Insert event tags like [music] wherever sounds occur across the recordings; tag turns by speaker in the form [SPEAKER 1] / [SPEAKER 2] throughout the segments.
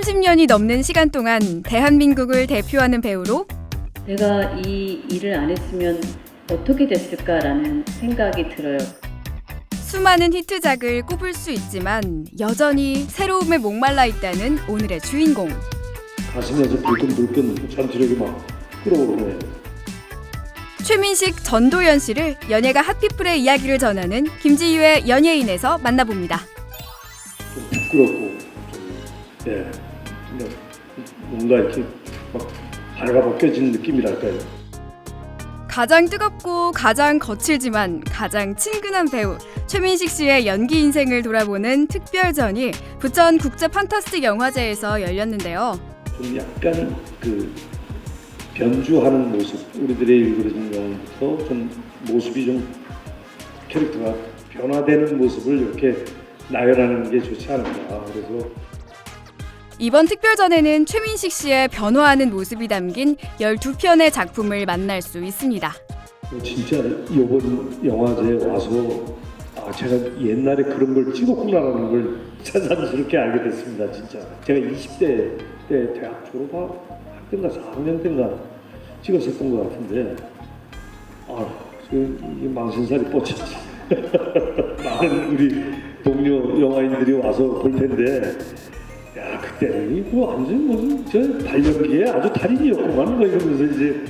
[SPEAKER 1] 30년이 넘는 시간 동안 대한민국을 대표하는 배우로
[SPEAKER 2] 내가 이 일을 안 했으면 어떻게 됐을까라는 생각이 들어요.
[SPEAKER 1] 수많은 히트작을 꼽을 수 있지만 여전히 새로움에 목말라 있다는 오늘의 주인공.
[SPEAKER 3] 가슴에서 불끈 불끈 전투력이 막 끌어오르네.
[SPEAKER 1] 최민식, 전도연 씨를 연예가 핫피플의 이야기를 전하는 김지유의 연예인에서 만나봅니다.
[SPEAKER 3] 좀 부끄럽고 좀 예, 뭔가 이렇게 막 발가 벗겨진 느낌이랄까요.
[SPEAKER 1] 가장 뜨겁고 가장 거칠지만 가장 친근한 배우 최민식 씨의 연기 인생을 돌아보는 특별전이 부천 국제 판타스틱 영화제에서 열렸는데요.
[SPEAKER 3] 좀 약간 그 변주하는 모습, 우리들의 일그러진 영화부터 좀 모습이 좀 캐릭터가 변화되는 모습을 이렇게 나열하는 게 좋지 않을까. 그래서
[SPEAKER 1] 이번 특별전에는 최민식 씨의 변화하는 모습이 담긴 12편의 작품을 만날 수 있습니다.
[SPEAKER 3] 진짜 이번 영화제에 와서 아 제가 옛날에 그런 걸 찍었구나라는 걸 새삼스럽게 알게 됐습니다. 진짜 제가 20대 때 대학 졸업할 때인가 4학년 때인가 찍었었던 것 같은데 아 지금 이 망신살이 뻗쳤지. [laughs] 많은 우리 동료 영화인들이 와서 볼 텐데 야 그때는 이거 완전 무슨 저 발연기에 아주 달인이었구만 뭐 이러면서 이제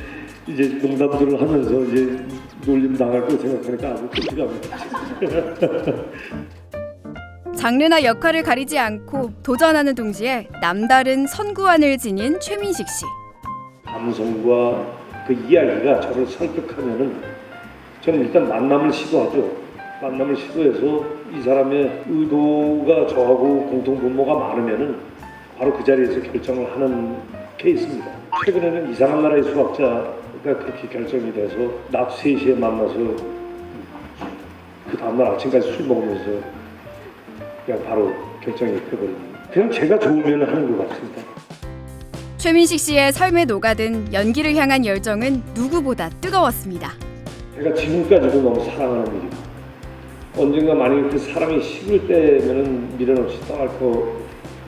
[SPEAKER 3] 이제 농담들을 하면서 이제 놀림 당할 거 생각하니까 아주 끔찍합니다.
[SPEAKER 1] 장르나 역할을 가리지 않고 도전하는 동시에 남다른 선구안을 지닌 최민식 씨.
[SPEAKER 3] 감성과 그 이야기가 저를 설득하면은 저는 일단 만남을 시도하죠. 만남을 시도해서 이 사람의 의도가 저하고 공통 분모가 많으면은 바로 그 자리에서 결정을 하는 케이스입니다. 최근에는 이상한 나라의 수학자가 그렇게 결정이 돼서 낮 3시에 만나서 그 다음날 아침까지 술 먹으면서 그냥 바로 결정이 돼버립니다. 그냥 제가 좋으면 하는 것 같습니다.
[SPEAKER 1] 최민식 씨의 삶에 녹아든 연기를 향한 열정은 누구보다 뜨거웠습니다.
[SPEAKER 3] 제가 지금까지도 너무 사랑하는 일이고 언젠가 만약에 그 사랑이 식을 때면은 미련 없이 떠날 것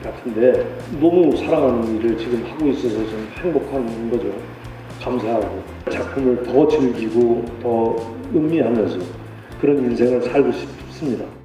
[SPEAKER 3] 같은데 너무 사랑하는 일을 지금 하고 있어서 좀 행복한 거죠. 감사하고 작품을 더 즐기고 더 음미하면서 그런 인생을 살고 싶습니다.